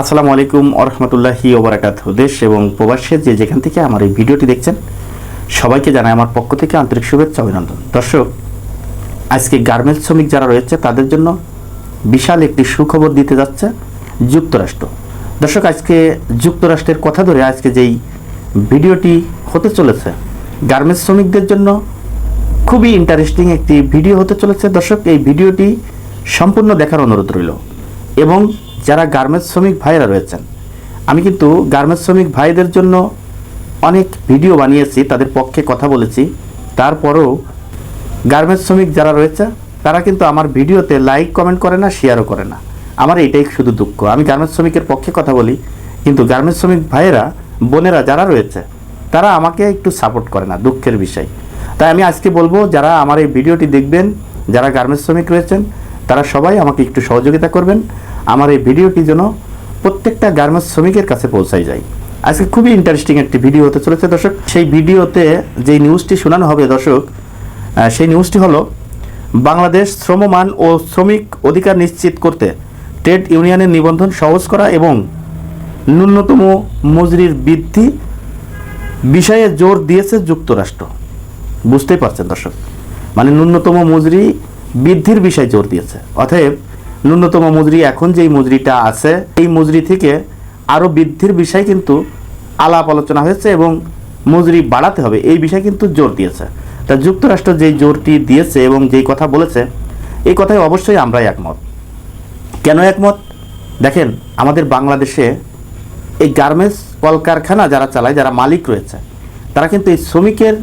আসসালামু আলাইকুম আরহামতুল্লাহি ওবরাকাত দেশ এবং প্রবাসে যে যেখান থেকে আমার এই ভিডিওটি দেখছেন, সবাইকে জানাই আমার পক্ষ থেকে আন্তরিক শুভেচ্ছা অভিনন্দন। দর্শক, আজকে গার্মেন্টস শ্রমিক যারা রয়েছে, তাদের জন্য বিশাল একটি সুখবর দিতে যাচ্ছে যুক্তরাষ্ট্র। দর্শক, আজকে যুক্তরাষ্ট্রের কথা ধরে আজকে যেই ভিডিওটি হতে চলেছে, গার্মেন্টস শ্রমিকদের জন্য খুবই ইন্টারেস্টিং একটি ভিডিও হতে চলেছে। দর্শক, এই ভিডিওটি সম্পূর্ণ দেখার অনুরোধ রইল। এবং যারা গার্মেন্টস শ্রমিক ভাইরা রয়েছেন। আমি কিন্তু গার্মেন্টস শ্রমিক ভাইদের জন্য অনেক ভিডিও বানিয়েছি, তাদের পক্ষে কথা বলেছি। তারপরেও গার্মেন্টস শ্রমিক যারা রয়েছে, তারা কিন্তু আমার ভিডিওতে লাইক কমেন্ট করে না শেয়ারও করে না। আমার এটাই শুধু দুঃখ। আমি গার্মেন্টস শ্রমিকের পক্ষে কথা বলি, কিন্তু গার্মেন্টস শ্রমিক ভাইয়েরা, বোনেরা যারা রয়েছে, তারা আমাকে একটু সাপোর্ট করে না, দুঃখের বিষয়। তাই আমি আজকে বলব, যারা আমার এই ভিডিওটি দেখবেন, যারা গার্মেন্টস শ্রমিক রয়েছেন তারা সবাই আমাকে একটু সহযোগিতা করবেন। আমার এই ভিডিওটি যেন প্রত্যেকটা গার্মেন্টস শ্রমিকের কাছে পৌঁছায় যায়। আজকে খুবই ইন্টারেস্টিং একটি ভিডিও হতে চলেছে দর্শক। সেই ভিডিওতে যে নিউজটি শোনানো হবে দর্শক সেই নিউজটি হলো, বাংলাদেশ শ্রমমান ও শ্রমিক অধিকার নিশ্চিত করতে ট্রেড ইউনিয়নের নিবন্ধন সহজ করা এবং ন্যূনতম মজুরির বৃদ্ধি বিষয়ে জোর দিয়েছে যুক্তরাষ্ট্র। বুঝতেই পারছেন দর্শক। মানে ন্যূনতম মজুরি বৃদ্ধির বিষয়ে জোর দিয়েছে। অতএব ন্যূনতম মজুরি এখন যেই মজুরিটা আছে, এই মজুরি থেকে আরও বৃদ্ধির বিষয় কিন্তু আলাপ আলোচনা হয়েছে এবং মজুরি বাড়াতে হবে, এই বিষয়ে কিন্তু জোর দিয়েছে। তা যুক্তরাষ্ট্র যেই জোরটি দিয়েছে এবং যেই কথা বলেছে, এই কথায় অবশ্যই আমরাই একমত। কেন একমত? দেখেন, আমাদের বাংলাদেশে এই গার্মেন্টস কলকারখানা যারা চালায়, যারা মালিক রয়েছে, তারা কিন্তু এই শ্রমিকের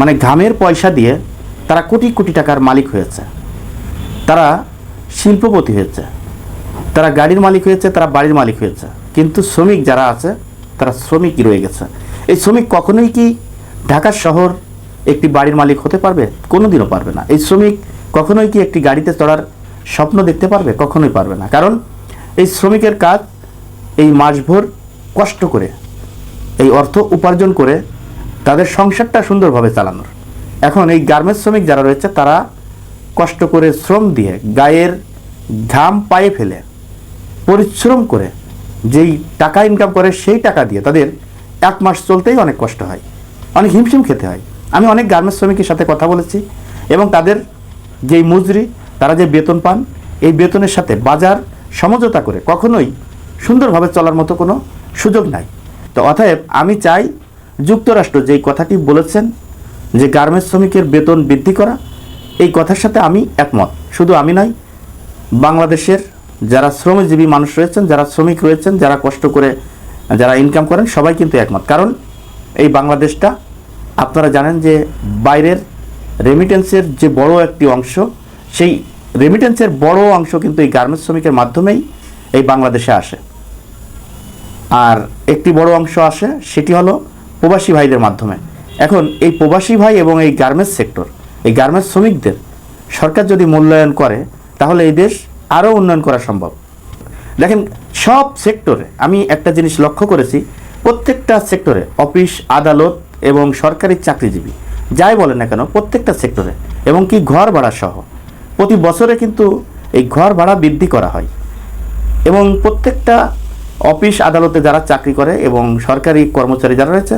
মানে ঘামের পয়সা দিয়ে তারা কোটি কোটি টাকার মালিক হয়েছে। তারা শিল্পপতি হয়েছে। তারা গাড়ির মালিক হয়েছে, তারা বাড়ির মালিক হয়েছে। কিন্তু শ্রমিক যারা আছে, তারা শ্রমিকই রয়ে গেছে। এই শ্রমিক কখনোই কি ঢাকার শহর একটি বাড়ির মালিক হতে পারবে? কোনোদিনও পারবে না। এই শ্রমিক কখনোই কি একটি গাড়িতে চড়ার স্বপ্ন দেখতে পারবে? কখনোই পারবে না। কারণ এই শ্রমিকের কাজ এই মাসভর কষ্ট করে, এই অর্থ উপার্জন করে তাদের সংসারটা সুন্দরভাবে চালানোর। এখন এই গার্মেন্টস শ্রমিক যারা রয়েছে, তারা কষ্ট করে শ্রম দিয়ে গায়ের ঘাম পায়ে ফেলে, পরিশ্রম করে যেই টাকা ইনকাম করে সেই টাকা দিয়ে তাদের এক মাস চলতেই অনেক কষ্ট হয়, অনেক হিমশিম খেতে হয়। আমি অনেক গার্মেন্টস শ্রমিকের সাথে কথা বলেছি এবং তাদের যেই মজুরি, তারা যে বেতন পান, এই বেতনের সাথে বাজার সমঝোতা করে কখনোই সুন্দরভাবে চলার মতো কোনো সুযোগ নাই। তো অতএব আমি চাই যুক্তরাষ্ট্র যেই কথাটি বলেছেন যে গার্মেন্টস শ্রমিকের বেতন বৃদ্ধি করা, এই কথার সাথে আমি একমত। শুধু আমি নয়, বাংলাদেশের যারা শ্রমজীবী মানুষ রয়েছেন, যারা শ্রমিক রয়েছেন, যারা কষ্ট করে, যারা ইনকাম করেন, সবাই কিন্তু একমত। কারণ এই বাংলাদেশটা, আপনারা জানেন যে বাইরের রেমিটেন্সের যে বড় একটি অংশ, সেই রেমিটেন্সের বড় অংশ কিন্তু এই গার্মেন্টস শ্রমিকের মাধ্যমেই এই বাংলাদেশে আসে। আর একটি বড় অংশ আসে, সেটি হলো প্রবাসী ভাইদের মাধ্যমে। এখন এই প্রবাসী ভাই এবং এই গার্মেন্টস সেক্টর এই গার্মেন্টস শ্রমিকদের সরকার যদি মূল্যায়ন করে, তাহলে এই দেশ আরও উন্নয়ন করা সম্ভব। দেখেন, সব সেক্টরে আমি একটা জিনিস লক্ষ্য করেছি, প্রত্যেকটা সেক্টরে অফিস, আদালত এবং সরকারি চাকরিজীবী, যাই বলেন না কেন, প্রত্যেকটা সেক্টরে এবং কি ঘর ভাড়া সহ, প্রতি বছরে কিন্তু এই ঘর ভাড়া বৃদ্ধি করা হয়। এবং প্রত্যেকটা অফিস, আদালতে যারা চাকরি করে এবং সরকারি কর্মচারী যারা রয়েছে,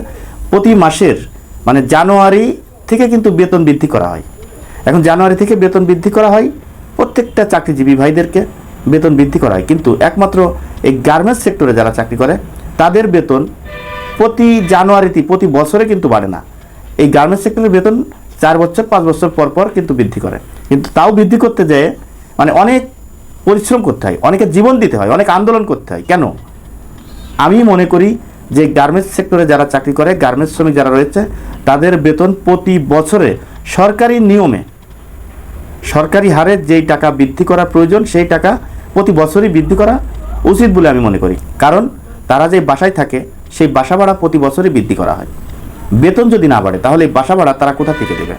প্রতি মাসের মানে জানুয়ারি থেকে কিন্তু বেতন বৃদ্ধি করা হয়। এখন জানুয়ারি থেকে বেতন বৃদ্ধি করা হয়, প্রত্যেকটা চাকরিজীবী ভাইদেরকে বেতন বৃদ্ধি করা হয়। কিন্তু একমাত্র এই গার্মেন্টস সেক্টরে যারা চাকরি করে, তাদের বেতন প্রতি জানুয়ারিতে, প্রতি বছরে কিন্তু বাড়ে না। এই গার্মেন্টস সেক্টরের বেতন চার বছর, পাঁচ বছর পর পর কিন্তু বৃদ্ধি করে। কিন্তু তাও বৃদ্ধি করতে যেয়ে মানে অনেক পরিশ্রম করতে হয়, অনেকে জীবন দিতে হয়, অনেক আন্দোলন করতে হয়। কেন? আমি মনে করি যে গার্মেন্টস সেক্টরে যারা চাকরি করে গার্মেন্টস শ্রমিক যারা রয়েছে, তাদের বেতন প্রতি বছরে সরকারি নিয়মে, সরকারি হারে যেই টাকা বৃদ্ধি করা প্রয়োজন, সেই টাকা প্রতি বছরই বৃদ্ধি করা উচিত বলে আমি মনে করি। কারণ তারা যে বাসায় থাকে, সেই বাসা ভাড়া প্রতি বছরই বৃদ্ধি করা হয়। বেতন যদি না বাড়ে, তাহলে এই বাসা ভাড়া তারা কোথা থেকে দেবে?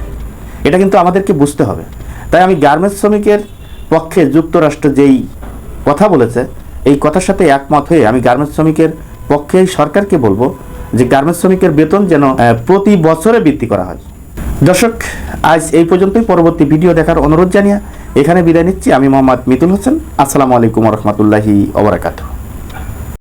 এটা কিন্তু আমাদেরকে বুঝতে হবে। তাই আমি গার্মেন্টস শ্রমিকের পক্ষে যুক্তরাষ্ট্র যেই কথা বলেছে, এই কথার সাথে একমত হয়ে আমি গার্মেন্টস শ্রমিকের পক্ষে সরকারকে বলব যে গার্মেন্টস শ্রমিকের বেতন যেন প্রতি বছরে বৃদ্ধি করা হয়। দর্শক, আজ এই পর্যন্তই। পরবর্তী ভিডিও দেখার অনুরোধ জানিয়ে এখানে বিদায় নিচ্ছি। আমি মোহাম্মদ মিতুল হোসেন। আসসালামু আলাইকুম রহমতুল্লাহি ওবরাকাতু